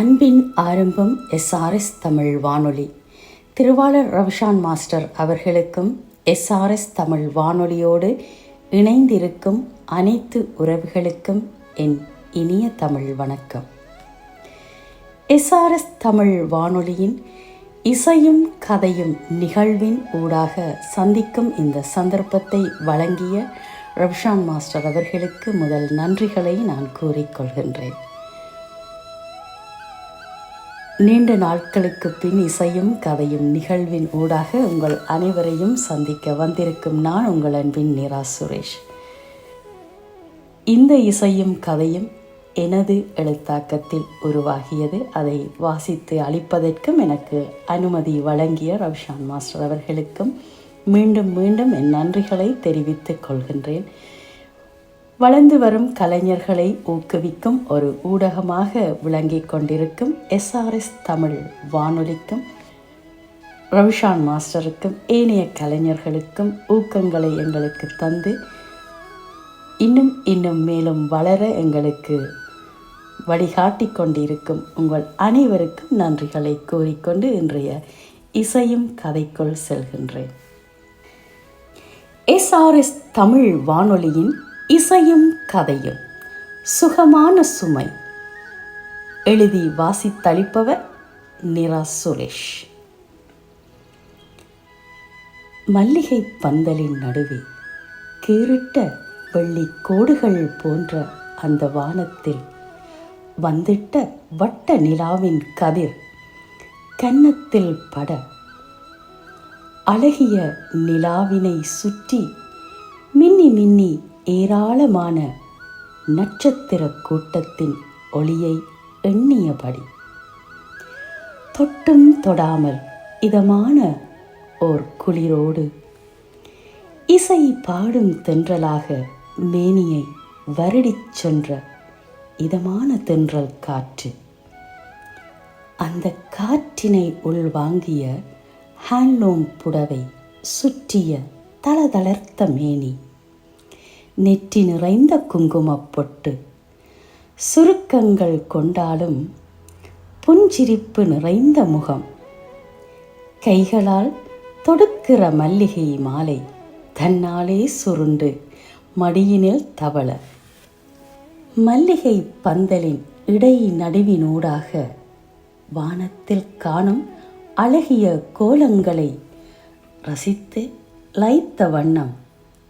அன்பின் ஆரம்பம் எஸ்ஆர்எஸ் தமிழ் வானொலி. திருவாளர் ரவிஷான் மாஸ்டர் அவர்களுக்கும் எஸ்ஆர்எஸ் தமிழ் வானொலியோடு இணைந்திருக்கும் அனைத்து உறவுகளுக்கும் என் இனிய தமிழ் வணக்கம். எஸ்ஆர்எஸ் தமிழ் வானொலியின் இசையும் கதையும் நிகழ்வின் ஊடாக சந்திக்கும் இந்த சந்தர்ப்பத்தை வழங்கிய ரவிஷான் மாஸ்டர் அவர்களுக்கு முதல் நன்றிகளை நான் கூறிக்கொள்கின்றேன். நீண்ட நாட்களுக்கு பின் இசையும் கதையும் நிகழ்வின் ஊடாக உங்கள் அனைவரையும் சந்திக்க வந்திருக்கும் நான் உங்கள் அன்பின் நிரா சுரேஷ். இந்த இசையும் கதையும் எனது எழுத்தாக்கத்தில் உருவாகியது. அதை வாசித்து அளிப்பதற்கும் எனக்கு அனுமதி வழங்கிய ரவிஷான் மாஸ்டர் அவர்களுக்கும் மீண்டும் மீண்டும் என் நன்றிகளை தெரிவித்துக் கொள்கின்றேன். வளர்ந்து வரும் கலைஞர்களை ஊக்குவிக்கும் ஒரு ஊடகமாக விளங்கிக் கொண்டிருக்கும் எஸ்ஆர்எஸ் தமிழ் வானொலிக்கும் ரவிஷான் மாஸ்டருக்கும் ஏனைய கலைஞர்களுக்கும் ஊக்கங்களை எங்களுக்கு தந்து இன்னும் இன்னும் மேலும் வளர எங்களுக்கு வழிகாட்டி கொண்டிருக்கும் உங்கள் அனைவருக்கும் நன்றிகளை கூறிக்கொண்டு இன்றைய இசையும் கதைக்குள் செல்கின்றேன். எஸ்ஆர்எஸ் தமிழ் வானொலியின் இசையும் கதையும். சுகமான சுமை. எழுதி வாசித்தளிப்பவர் நிரா சுரேஷ். மல்லிகை பந்தலின் நடுவே கீறிட்ட வெள்ளி கோடுகள் போன்ற அந்த வானத்தில் வந்திட்ட வட்ட நிலாவின் கதிர் கன்னத்தில் பட அழகிய நிலாவினை சுற்றி மின்னி மின்னி ஏராளமான நட்சத்திர கூட்டத்தின் ஒளியை எண்ணியபடி. தொட்டும் தொடாமல் இதமான ஓர் குளிரோடு இசை பாடும் தென்றலாக மேனியை வருடிச் சென்ற இதமான தென்றல் காற்று. அந்த காற்றினை உள்வாங்கிய ஹேண்ட்லூம் புடவை சுற்றிய தளதளர்த்த மேனி நெற்றி நிறைந்த குங்குமப் பொட்டு சுருக்கங்கள் கொண்டாலும் புஞ்சிரிப்பு நிறைந்த முகம். கைகளால் தொடுக்கிற மல்லிகை மாலை தன்னாலே சுருண்டு மடியினில் தவள. மல்லிகை பந்தலின் இடை நடுவினூடாக வானத்தில் காணும் அழகிய கோலங்களை ரசித்து லைத்த வண்ணம்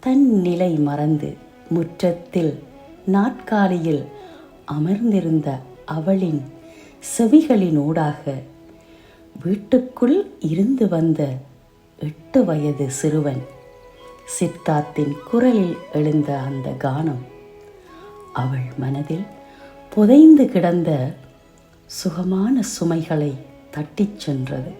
தன் நிலை மறந்து முற்றத்தில் நாட்காலியில் அமர்ந்திருந்த அவளின் செவிகளினூடாக வீட்டுக்குள் இருந்து வந்த எட்டு வயது சிறுவன் சித்தார்த்தின் குரலில் எழுந்த அந்த கானம் அவள் மனதில் புதைந்து கிடந்த சுகமான சுமைகளை தட்டிச் சென்றது.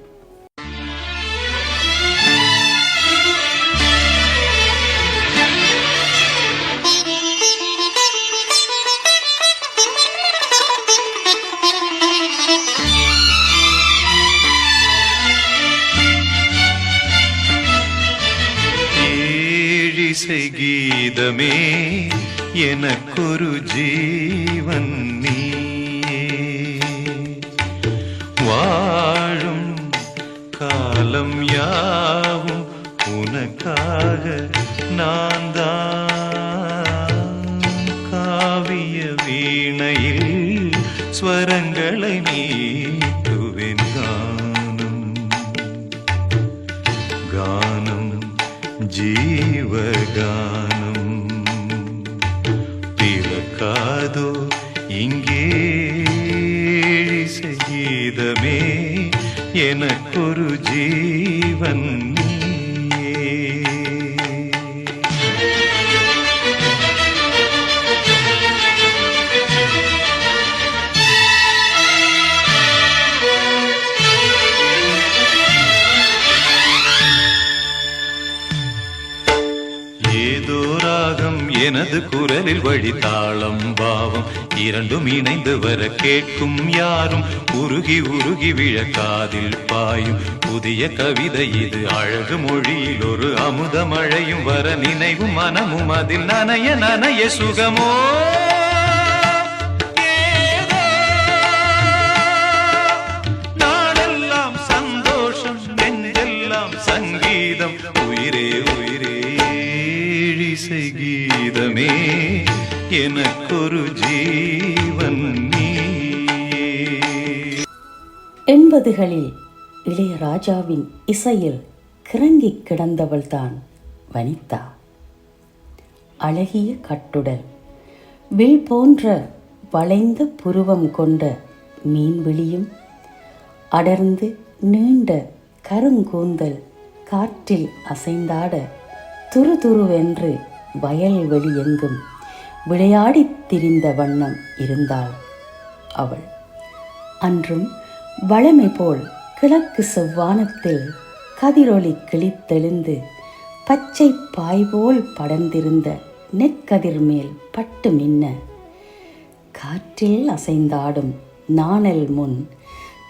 இசை கீதமே எனக்கொரு ஜீவன் நீயே. வாழும் காலம் யாவும் உனக்காக நான் எனக்கொரு ஜீ வழி தாளம் பாவம். இரண்டும் இணைந்து வர கேட்கும் யாரும். உருகி உருகி விழக்காதில் பாயும். புதிய கவிதை இது. அழகு மொழியில் ஒரு அமுத மழையும் வர நினைவும் மனமும் அதில் நனைய நனைய சுகமோ எனக்கொரு ஜீவன் எண்பதுகளில் இளையராஜாவின் இசையில் கிறங்கிக் கிடந்தவள்தான் வனிதா. அழகிய கட்டுடல் வில் போன்ற வளைந்த புருவம் கொண்ட மீன்விழியும் அடர்ந்து நீண்ட கருங்கூந்தல் காற்றில் அசைந்தாட துருதுருவென்று வயல்வெளி எங்கும் விளையாடித் திரிந்த வண்ணம் இருந்தாள் அவள். அன்றும் வளமை போல் கிழக்கு செவ்வானத்தில் கதிரொளி கிழித்தெழுந்து பச்சை பாய் போல் படர்ந்திருந்த நெற்கதிர் மேல் பட்டு மின்ன காற்றில் அசைந்தாடும் நாணல் முன்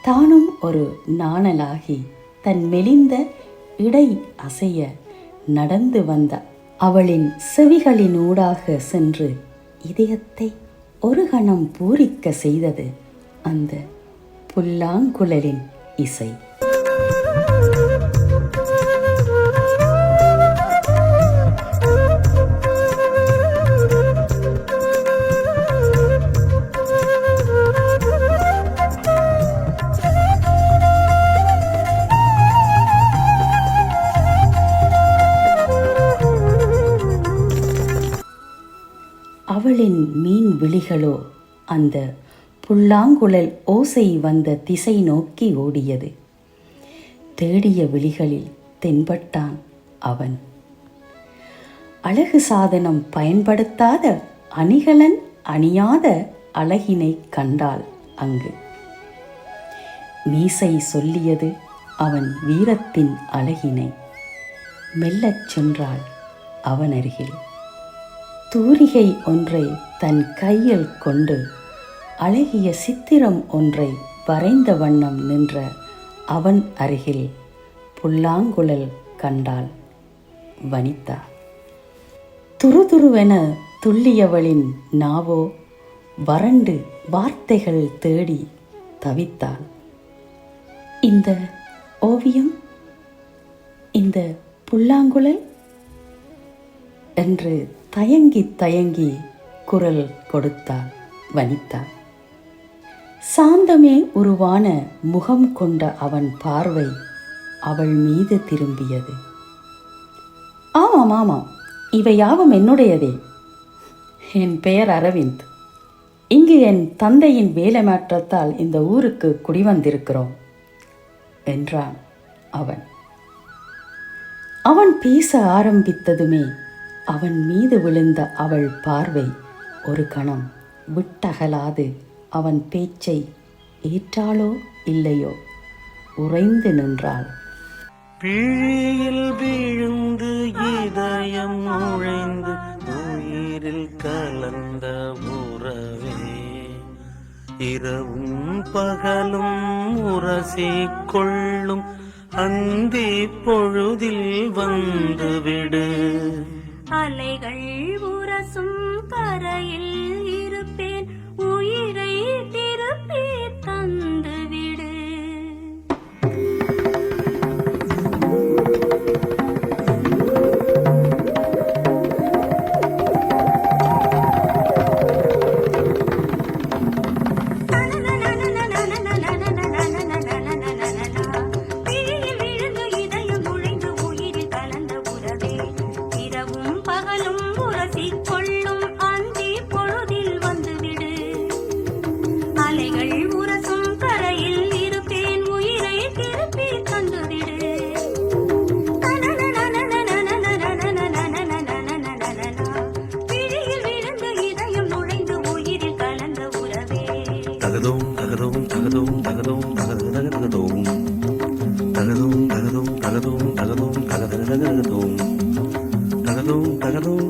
தானும் ஒரு நாணலாகி தன் மெலிந்த இடை அசைய நடந்து வந்த அவளின் செவிகளினூடாக சென்று இதயத்தை ஒரு கணம் பூரிக்க செய்தது அந்த புல்லாங்குழலின் இசை. அவளின் மீன் விழிகளோ அந்த புல்லாங்குழல் ஓசை வந்த திசை நோக்கி ஓடியது. தேடிய விழிகளில் தென்பட்டான் அவன். அழகு சாதனம் பயன்படுத்தாத அணிகலன் அணியாத அழகினை கண்டாள் அங்கு. மீசை சொல்லியது அவன் வீரத்தின் அழகினை. மெல்லச் சென்றாள் அவன் அருகில் தூரிகை ஒன்றை தன் கையில் கொண்டு அழகிய சித்திரம் ஒன்றை வரைந்த வண்ணம் நின்ற அவன் அருகில் புல்லாங்குழல் கண்டாள் வனிதா. துருதுருவென துள்ளியவளின் நாவோ வறண்டு வார்த்தைகள் தேடி தவித்தாள். இந்த ஓவியம்? இந்த புல்லாங்குழல்? என்று தயங்கி தயங்கி குரல் கொடுத்தாள் வனிதா. சாந்தமே உருவான முகம் கொண்ட அவன் பார்வை அவள் மீது திரும்பியது. ஆமாம் ஆமாம் இவை யாவும் என்னுடையதே. என் பெயர் அரவிந்த். இங்கு என் தந்தையின் வேலை மாற்றத்தால் இந்த ஊருக்கு குடிவந்திருக்கிறோம் என்றான் அவன். அவன் பேச ஆரம்பித்ததுமே அவன் மீது விழுந்த அவள் பார்வை ஒரு கணம். விட்டகலாது அவன் பேச்சை ஏற்றாளோ இல்லையோ? உறைந்து நின்றாள். பிழியில் விழுந்து இதயம் நுழைந்து உயிரில் கலந்த உறவே. இரவும் பகலும் உரசிக் கொள்ளும் அந்தி பொழுதில் வந்துவிடு. அலைகள் உரசும் கரையில் இருப்பேன். உயிரை திருப்பி தந்துவிடு.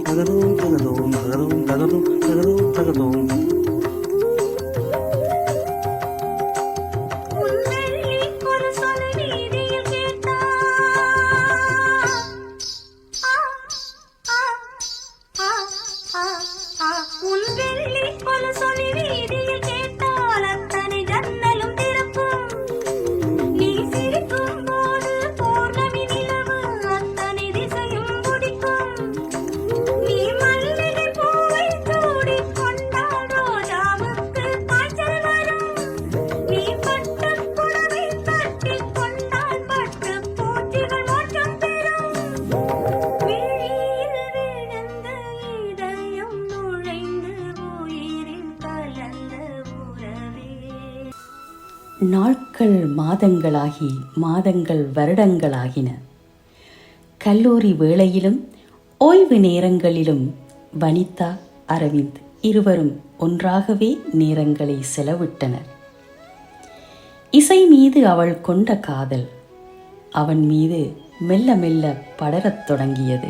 தகதோம் தகதோம் தகதோம் தகதோம் தகதோம் தகதோம் தகதோம் நாட்கள் மாதங்களாகி மாதங்கள் வருடங்களாகின. கல்லூரி வேளையிலும் ஓய்வு நேரங்களிலும் வனிதா அரவிந்த் இருவரும் ஒன்றாகவே நேரங்களை செலவிட்டனர். இசை மீது அவள் கொண்ட காதல் அவன் மீது மெல்ல மெல்ல படரத் தொடங்கியது.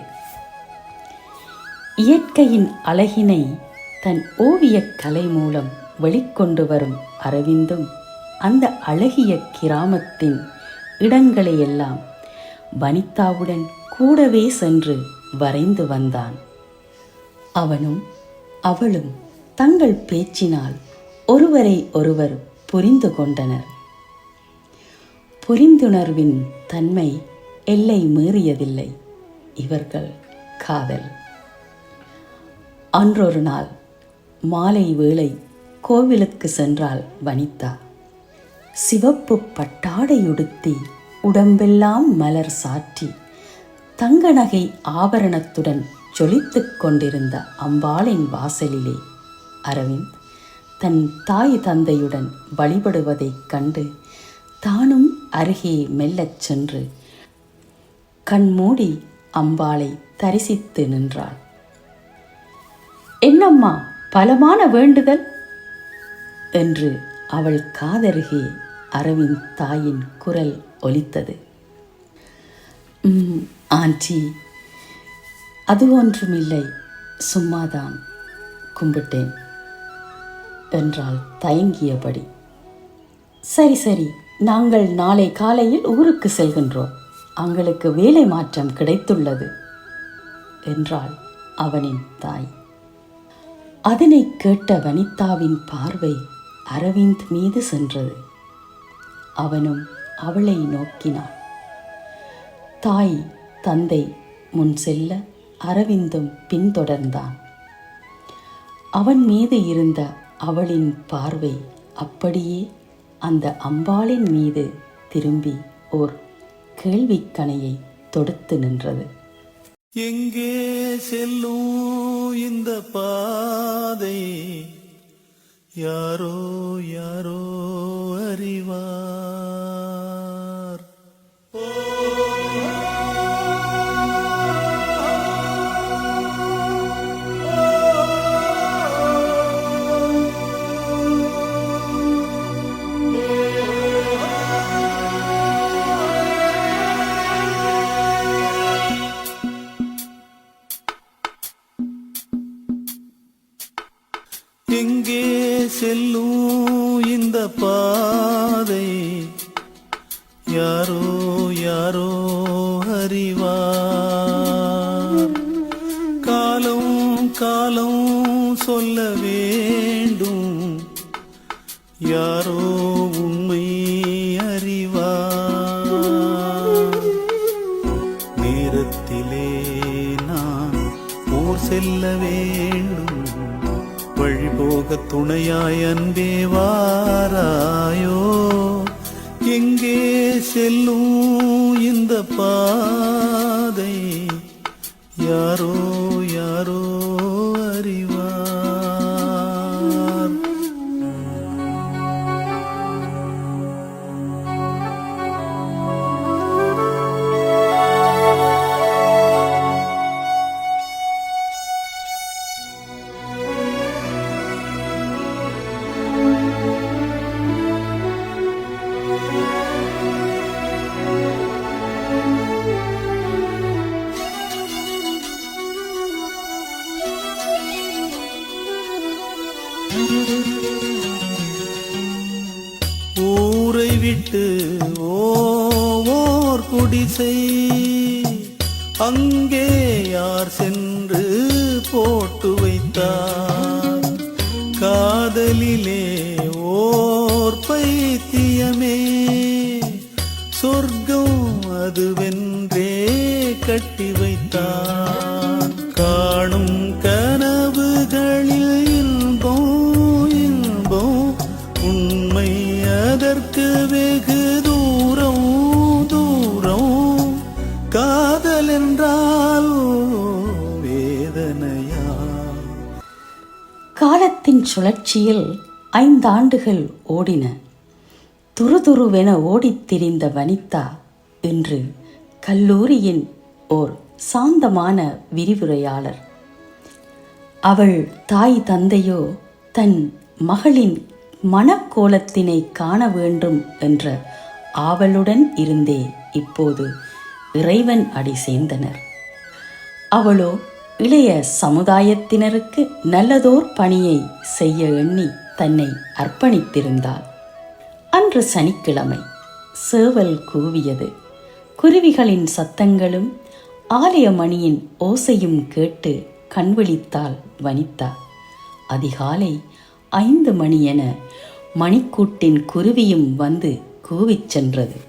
இயற்கையின் அழகினை தன் ஓவியக் கலை மூலம் வெளிக்கொண்டு வரும் அரவிந்தும் அந்த அழகிய கிராமத்தின் இடங்களையெல்லாம் வனிதாவுடன் கூடவே சென்று வரைந்து வந்தான். அவனும் அவளும் தங்கள் பேச்சினால் ஒருவரை ஒருவர் புரிந்து கொண்டனர். புரிந்துணர்வின் தன்மை எல்லை மீறியதில்லை இவர்கள் காதல். அன்றொரு நாள் மாலை வேளை கோவிலுக்கு சென்றாள் வனிதா. சிவப்பு பட்டாடையுடுத்தி உடம்பெல்லாம் மலர் சாற்றி தங்க நகை ஆபரணத்துடன் ஜொலித்துக் கொண்டிருந்த அம்பாளின் வாசலிலே அரவிந்த் தன் தாய் தந்தையுடன் வழிபடுவதைக் கண்டு தானும் அருகே மெல்லச் சென்று கண்மூடி அம்பாளை தரிசித்து நின்றாள். என்னம்மா பலமான வேண்டுதல்! என்று அவள் காதருகே அரவிந்த் தாயின் குரல் ஒலித்தது. ஆண்டி அது ஒன்றுமில்லை சும்மாதான் கும்பிட்டேன் என்றால் தயங்கியபடி. சரி சரி நாங்கள் நாளை காலையில் ஊருக்கு செல்கின்றோம். அவங்களுக்கு வேலை மாற்றம் கிடைத்துள்ளது என்றாள் அவனின் தாய். அதனை கேட்ட வனிதாவின் பார்வை அரவிந்த் மீது சென்றது. அவனும் அவளை நோக்கினான். தாய் தந்தை முன் செல்ல அரவிந்தும் பின்தொடர்ந்தான் அவன் மீது இருந்த அவளின் பார்வை அப்படியே அந்த அம்பாளின் மீது திரும்பி ஓர் கேள்விக்கணையை தொடுத்து நின்றது. எங்கே செல்லும் இந்த பாதை? யாரோ யாரோ அறிவா எங்கே செல்லும் இந்த பாதை? யாரோ யாரோ அறிவா காலம் காலம் சொல்லவே துணையாய் அன்பே வாராயோ. எங்கே செல்லும் இந்த பாதை? யாரோ அங்கே யார் சென்று போட்டு வைத்தார்? காதலிலே ஓர் பைத்தியமே. சொர்க்கம் அதுவென்றே காலத்தின் ஐந்தாண்டுகள் ஓடின. துருதுருவென ஓடித் திரிந்த வனிதா இன்று கல்லூரியின் ஓர் சாந்தமான விரிவுரையாளர். அவள் தாய் தந்தையோ தன் மகளின் மனக்கோலத்தினை காண வேண்டும் என்ற ஆவலுடன் இருந்தே இப்போது இறைவன் அடி சேர்ந்தனர். அவளோ இளைய சமுதாயத்தினருக்கு நல்லதோர் பணியை செய்ய எண்ணி தன்னை அர்ப்பணித்திருந்தாள். அன்று சனிக்கிழமை சேவல் கூவியது. குருவிகளின் சத்தங்களும் ஆலய மணியின் ஓசையும் கேட்டு கண்விழித்தாள் வனிதா. அதிகாலை ஐந்து மணி என மணிக்கூட்டின் குருவியும் வந்து கூவிச் சென்றது.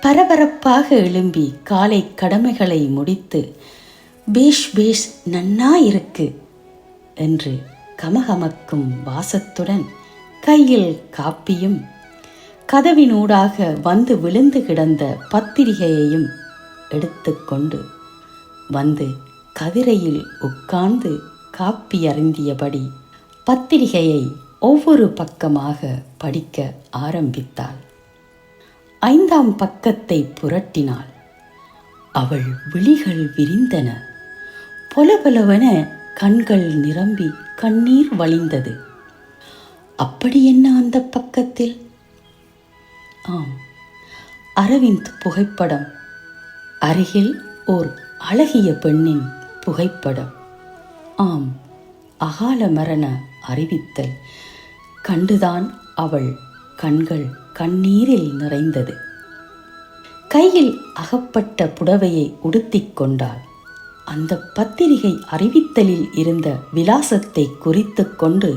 பரபரப்பாக எழும்பி காலை கடமைகளை முடித்து பேஷ் பேஷ் நன்னா இருக்கு என்று கமகமக்கும் வாசத்துடன் கையில் காப்பியும் கதவினூடாக வந்து விழுந்து கிடந்த பத்திரிகையையும் எடுத்துக்கொண்டு வந்து கதிரையில் உட்கார்ந்து காப்பி அருந்தியபடி பத்திரிகையை ஒவ்வொரு பக்கமாக படிக்க ஆரம்பித்தாள். ஐந்தாம் பக்கத்தை புரட்டினாள். அவள் விழிகள் விரிந்தன. பொலபொலவென கண்கள் நிரம்பி கண்ணீர் வழிந்தது. அப்படி என்ன அந்த பக்கத்தில்? ஆம் அரவிந்த் புகைப்படம். அருகில் ஓர் அழகிய பெண்ணின் புகைப்படம். ஆம் அகால மரண அறிவித்தல். கண்டுதான் அவள் கண்கள் கண்ணீரில் நிறைந்தது. கையில் அகப்பட்ட புடவையை உடுத்திக் கொண்டாள். அந்த பத்திரிகை அறிவித்தலில் இருந்த விலாசத்தை குறித்து கொண்டு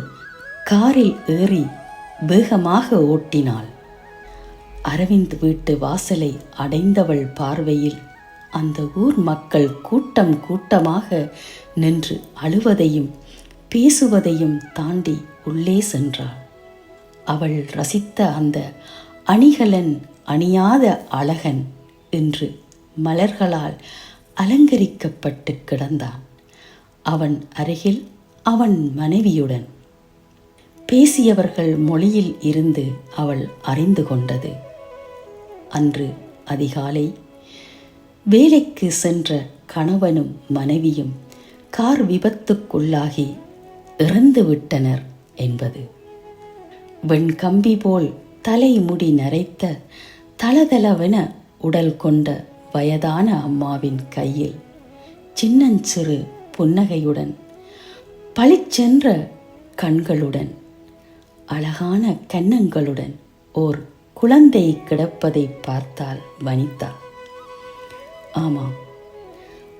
காரில் ஏறி வேகமாக ஓட்டினாள். அரவிந்த் வீட்டு வாசலை அடைந்தவள் பார்வையில் அந்த ஊர் மக்கள் கூட்டம் கூட்டமாக நின்று அழுவதையும் பேசுவதையும் தாண்டி உள்ளே சென்றாள். அவள் ரசித்த அந்த அணிகலன் அணியாத அழகன் என்று மலர்களால் அலங்கரிக்கப்பட்டு கிடந்தான். அவன் அருகில் அவன் மனைவியுடன். பேசியவர்கள் மொழியில் இருந்து அவள் அறிந்து கொண்டது. அன்று அதிகாலை வேலைக்கு சென்ற கணவனும் மனைவியும் கார் விபத்துக்குள்ளாகி இறந்துவிட்டனர் என்பது. வெண்கம்பி போல் தலைமுடி நரைத்த தளதளவென உடல் கொண்ட வயதான அம்மாவின் கையில் சின்னஞ்சிறு புன்னகையுடன் பளிச்சென்ற கண்களுடன் அழகான கன்னங்களுடன் ஓர் குழந்தை கிடப்பதை பார்த்தால் வனிதா. ஆமாம்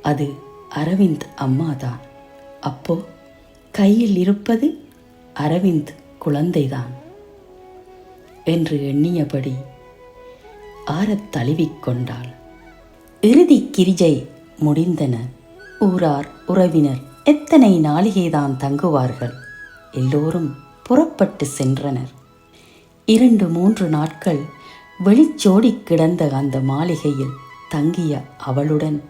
அது அரவிந்த் அம்மாதான். அப்போ கையில் இருப்பது அரவிந்த் குழந்தைதான் என்று எண்ணியபடி ஆறத் தழுவிக்கொண்டாள் இறுதி கிரிஜை முடிந்தன. ஊரார் உறவினர் எத்தனை நாளிகைதான் தங்குவார்கள்? எல்லோரும் புறப்பட்டு சென்றனர். இரண்டு மூன்று நாட்கள் வெளிச்சோடி கிடந்த அந்த மாளிகையில் தங்கிய அவளுடன்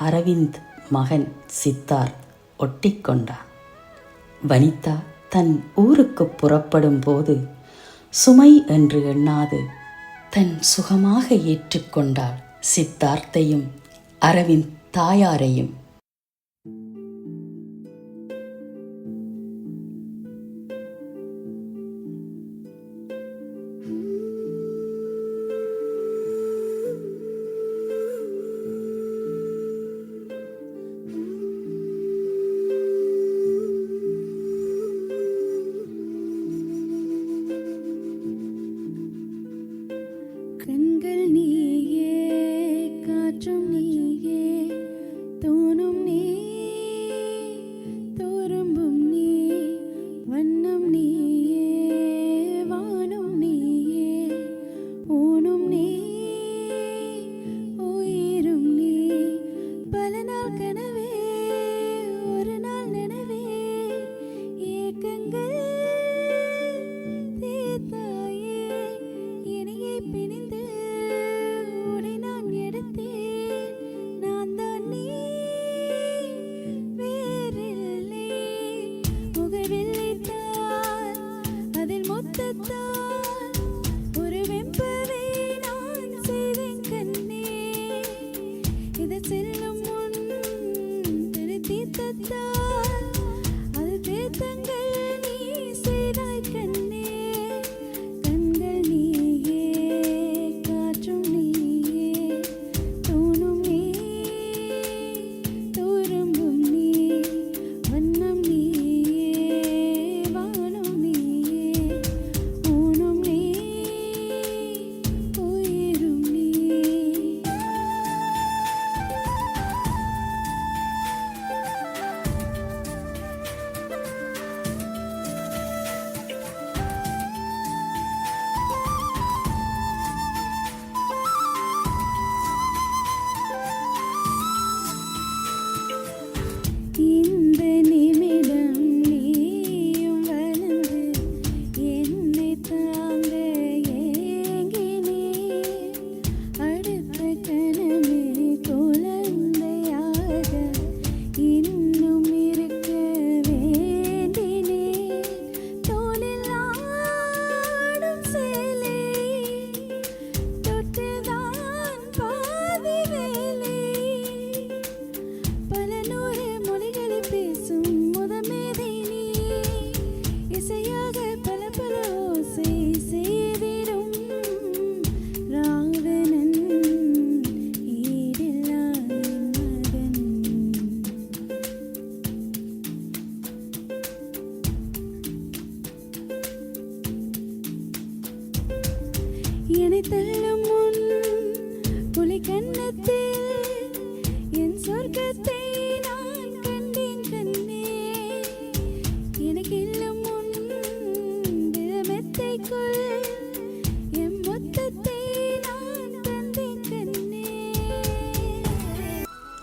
அரவிந்த் மகன் சித்தார் ஒட்டிக்கொண்டான் வனிதா தன் ஊருக்கு புறப்படும் போது சுமை என்று எண்ணாது தன் சுகமாக ஏற்றுக்கொண்டாள் சித்தார்த்தையும் அரவிந்த் தாயாரையும் புலி தள்ளும் முன் புலி கண்ணத்தில் என் சொர்க்கத்தை நான் கண்டேன் கண்ணே. எனக்கு இல்லம் முன் திறமெத்தைக்குள் என் மொத்தத்தை நான் தந்தேன் கண்ணே.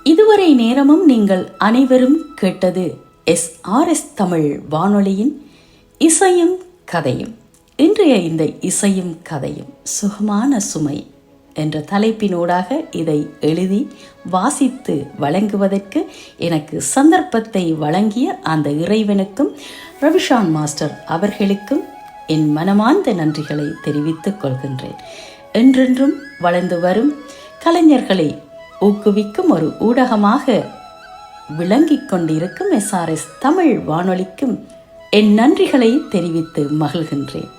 இதுவரை நேரமும் நீங்கள் அனைவரும் கேட்டது எஸ் ஆர் எஸ் தமிழ் வானொலியின் இசையும் கதையும். இன்றைய இந்த இசையும் கதையும் சுகமான சுமை என்ற தலைப்பினூடாக இதை எழுதி வாசித்து வழங்குவதற்கு எனக்கு சந்தர்ப்பத்தை வழங்கிய அந்த இறைவனுக்கும் ரவிஷான் மாஸ்டர் அவர்களுக்கும் என் மனமார்ந்த நன்றிகளை தெரிவித்துக் கொள்கின்றேன். என்றென்றும் வளர்ந்து வரும் கலைஞர்களை ஊக்குவிக்கும் ஒரு ஊடகமாக விளங்கிக் கொண்டிருக்கும் எஸ்ஆர்எஸ் தமிழ் வானொலிக்கும் என் நன்றிகளை தெரிவித்து மகிழ்கின்றேன்.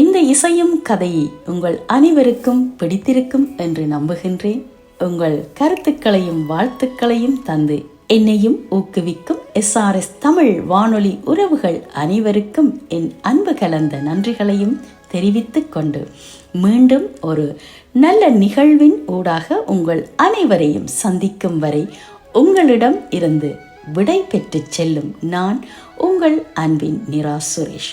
இந்த இசையும் கதையை உங்கள் அனைவருக்கும் பிடித்திருக்கும் என்று நம்புகின்றேன். உங்கள் கருத்துக்களையும் வாழ்த்துக்களையும் தந்து என்னையும் ஊக்குவிக்கும் எஸ்ஆர்எஸ் தமிழ் வானொலி உறவுகள் அனைவருக்கும் என் அன்பு கலந்த நன்றிகளையும் தெரிவித்து கொண்டு மீண்டும் ஒரு நல்ல நிகழ்வின் ஊடாக உங்கள் அனைவரையும் சந்திக்கும் வரை உங்களிடம் இருந்து விடை பெற்று செல்லும் நான் உங்கள் அன்பின் நிரா சுரேஷ்.